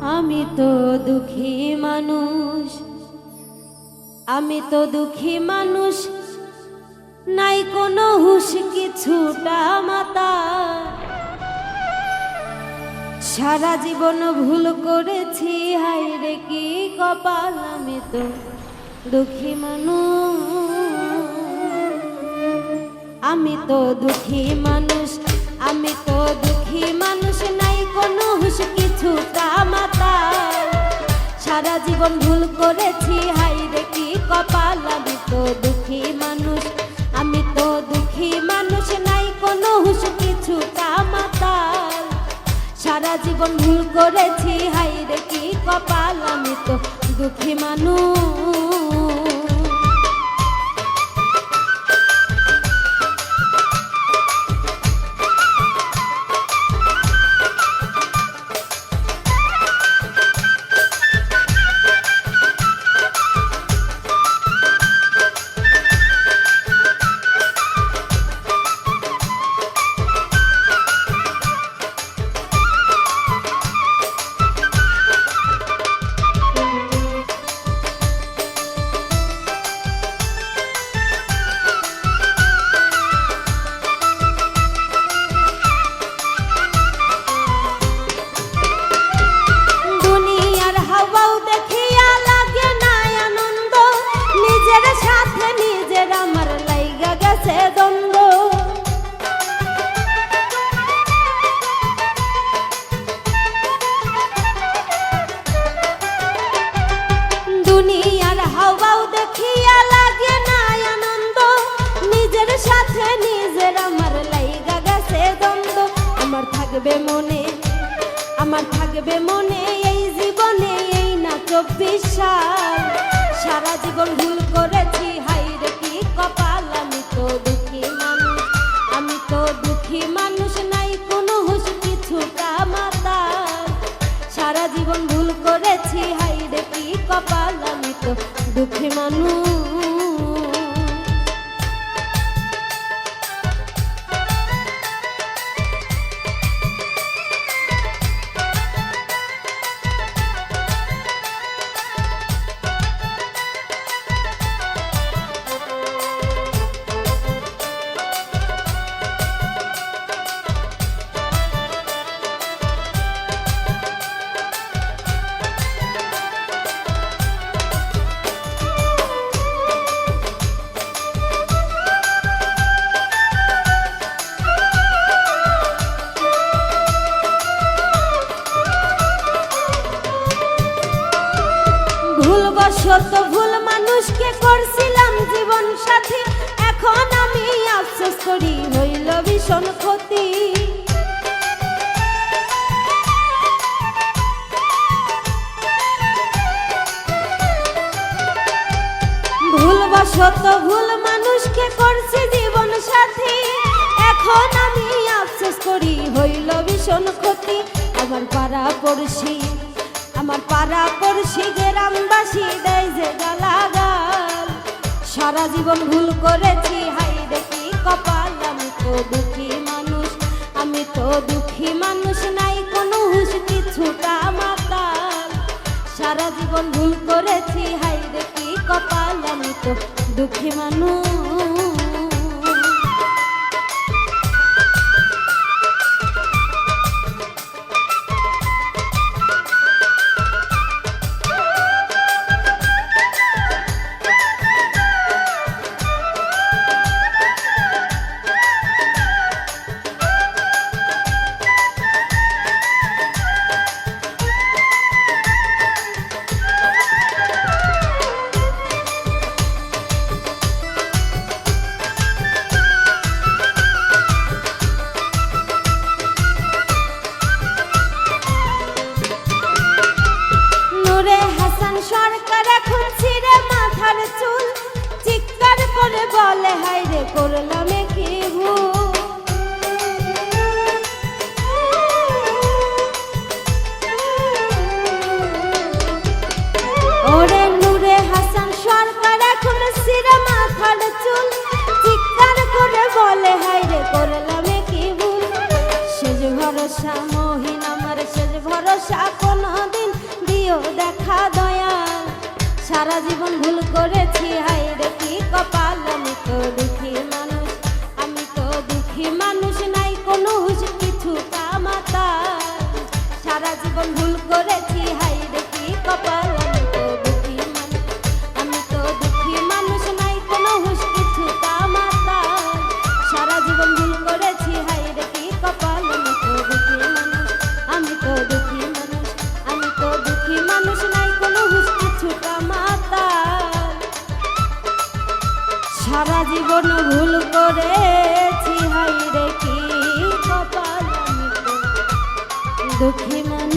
আমি তো দুঃখী মানুষ। আমি তো দুঃখী মানুষ। নাই কোনো হুশ কিছুটা মাতা। সারা জীবন ভুল করেছি হাই রে কি কপাল। আমি তো দুঃখী মানুষ। আমি তো দুঃখী মানুষ। আমি তো দুঃখী মানুষ। কিছুটা মাতা। সারা জীবন ভুল করেছি হাই রে কি কপাল। আমি তো দুঃখী মানুষ, আমি তো দুঃখী মানুষ, নাই কোনো হুশ কিছুটা মাতা। সারা জীবন ভুল করেছি হাই রে কি কপাল। আমি তো দুঃখী মানুষ। দ্বন্দ্ব। আমার আমার থাকবে মনে, আমার থাকবে মনে এই জীবনে এই না চব্বিশ সারা জীবন ভুল করেছি হাই রে কি কপাল। তো দুঃখী মানুষ, আমি তো দুঃখী মানুষ নাই, কোনো হুশ কিছু মাতাল সারা জীবন ভুল করেছি হাই রে কি কপাল, আমি তো দুঃখী মানুষ। ভুলবশত ভুল মানুষকে করছিলাম জীবন সাথী, এখন আমি আফসোস করি হইল ভীষণ ক্ষতি। ভুলবশত ভুল মানুষকে করছি জীবন সাথী, এখন আমি আফসোস করি হইল ভীষণ ক্ষতি আমার পাড়া পড়শি। আমার পাড়া পড়শি গ্রামবাসী দেয় যে গালাগাল। সারা জীবন ভুল করেছি, হাই দেখি কপাল, আমি তো দুঃখী মানুষ, আমি তো দুঃখী মানুষ নাই, কোনো হুশ কিছুটা মাতাল। সারা জীবন ভুল করেছি, হাই দেখি কপাল, আমি তো দুঃখী মানুষ। সরকার এখন ছিঁড়ে মাথার চুল। চিৎকার করে বলে হাইরে করলাম এ কি ভুল? করেছি দুঃখী মানুষ